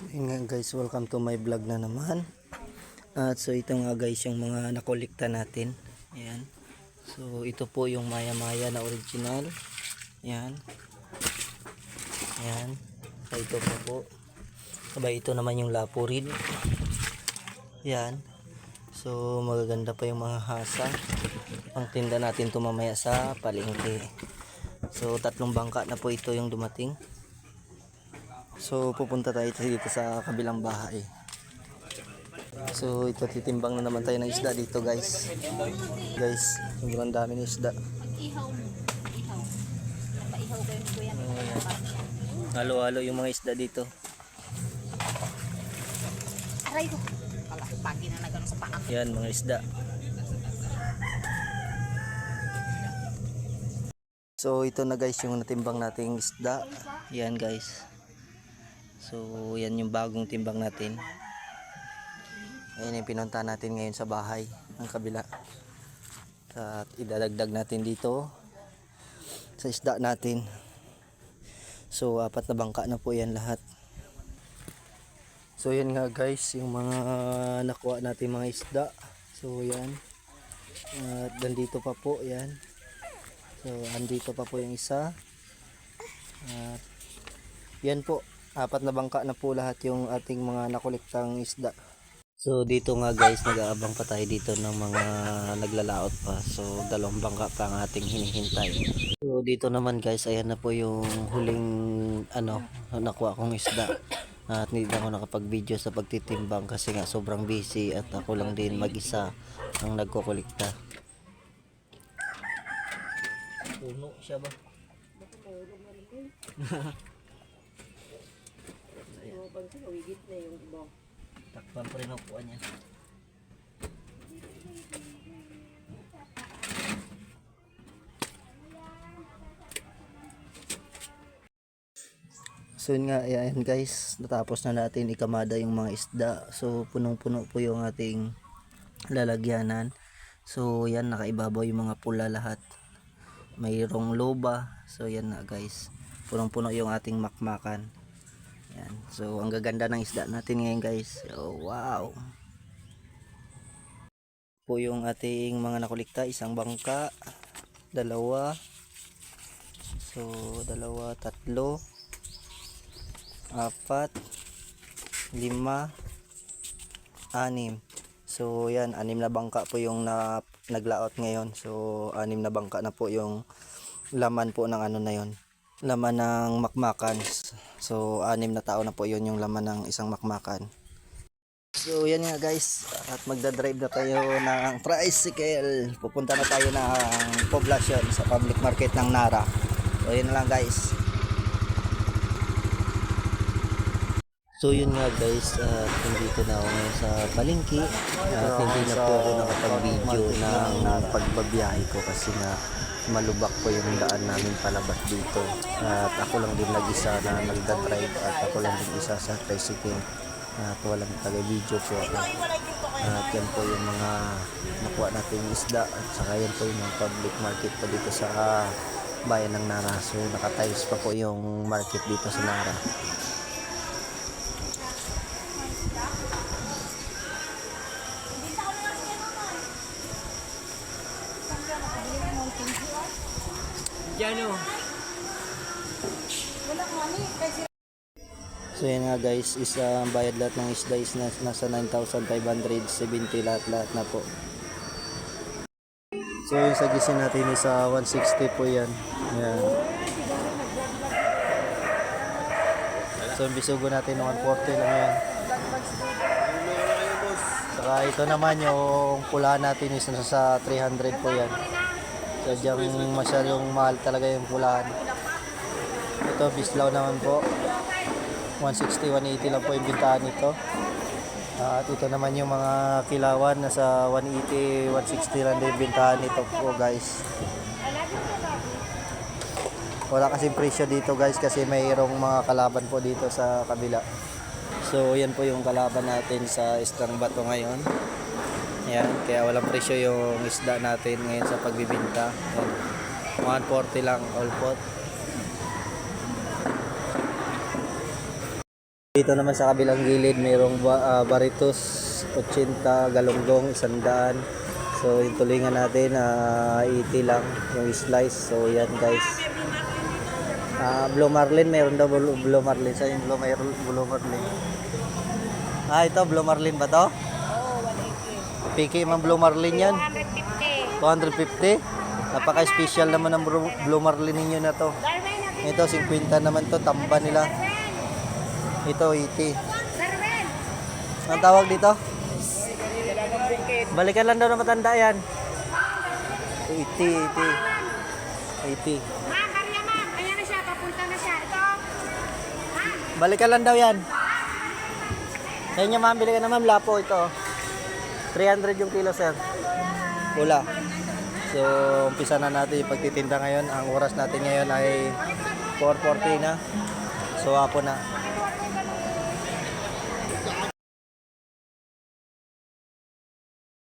So yun nga guys, welcome to my vlog na naman. At so ito nga guys yung mga nakolekta natin. Ayan. So ito po yung maya maya na original. Ayan. Ayan. So ito po po. Sabay ito naman yung lapurin. Ayan. So magaganda pa yung mga hasa. Ang tinda natin to mamaya sa palengke. So tatlong bangka na po ito yung dumating. So pupunta tayo dito sa kabilang bahay. So ito titimbang na naman tayo ng isda dito guys. Guys, sobrang dami ng isda. Ihaw. Ihaw. Paihaw ko yung. Halo-halo yung mga isda dito. Aray ko. Pagi na nagano sa paa. Yan mga isda. So ito na guys yung natimbang nating isda. Yan guys. So yan yung bagong timbang natin. Ayan yung pinunta natin ngayon sa bahay ng kabila. At idadagdag natin dito sa isda natin. So apat na bangka na po yan lahat. So yan nga guys, yung mga nakuha natin mga isda. So yan. At nandito pa po yan. So andito pa po yung isa. At yan po, apat na bangka na po lahat yung ating mga nakolektang isda. So dito nga guys, nag-aabang pa tayo dito ng mga naglalaot pa. So dalawang bangka pa ang ating hinihintay. So dito naman guys, ayan na po yung huling ano, nakuha kong isda. At hindi na ako nakapag-video sa pagtitimbang kasi nga sobrang busy at ako lang din mag-isa ang nagkukulikta. Puno siya ba? Takpan pa rin ang kuha niya. So yun nga, ayan guys, natapos na natin ikamada yung mga isda. So punong-puno po yung ating lalagyanan. So yan, nakaibabaw yung mga pula lahat. Mayroong loba. So yan na guys, punong-puno yung ating makmakan. Yan. So ang gaganda ng isda natin ngayon guys. So, wow. Po yung ating mga nakulikta, isang bangka, dalawa. So dalawa, tatlo, apat, lima, anim. So yan, anim na bangka po yung na, naglaot ngayon. So anim na bangka na po yung laman po ng ano na yon laman ng makmakan. So anim na tao na po yun yung laman ng isang makmakan. So yan nga guys, at magdadrive na tayo ng tricycle. Pupunta na tayo ng poblasyon sa public market ng Nara. So yun na lang guys. So yun nga guys, at nandito na ako ngayon sa palengke at hindi na po ako nakapag-video ng pagbabiyahe ko kasi nga malubak po yung daan namin palabas dito. At ako lang din nag-isa na nagda-drive at ako lang din isa sa tricycle at walang taga-video po ako. At yan po yung mga nakuha natin isda at saka yan po yung public market po dito sa bayan ng Nara. So nakatiles pa po yung market dito sa Nara. So yan nga guys, isa ang bayad lahat ng isda is nas- nasa 9,570 lahat-lahat na po. So yung sa natin is sa 160 po yan. Yan. So yung bisugo natin 140 lang yan. Saka ito naman yung pula natin is nasa 300 po yan. Sadyang masyadong mahal talaga yung pulaan. Ito bislaw naman po. 160, 180 lang po yung bintahan nito. at ito naman yung mga kilawan, nasa 180, 160 lang din bintahan nito po guys. Wala kasing presyo dito guys kasi mayroong mga kalaban po dito sa kabila. So yan po yung kalaban natin sa Istang Bato ngayon. Yan, kaya walang presyo yung isda natin ngayon sa pagbibinta. Yan. 140 lang all pot. Dito naman sa kabilang gilid, mayroong ba- ah, baritos, 80, galunggong, 100. So, yung tulingan natin, ah 80 lang, yung slice. So, yan guys. Ah, Blue Marlin, mayroon daw Blue, Marlin. Sa yung Blue, Blue Marlin. Ah, ito, Blue Marlin ba to? Oo, 180. Piki man Blue Marlin yan. 250. 250. Napaka-special naman ng Blue Marlin ninyo na to. Ito, 50 naman to, tamba nila. Ito, 80. Darwin. Ang tawag dito? Balikan lang daw na matanda yan. 80, 80. 80. Ma'am, Maria ma'am. Ayan siya, papunta na siya. Ito. Balikan lang daw yan. Sa inyo ma'am, bili ka na ma'am, lapo ito. 300 yung kilo sir. Pula. So, umpisa na natin yung pagtitinda ngayon. Ang oras natin ngayon ay 4.40 na. So, hapon na.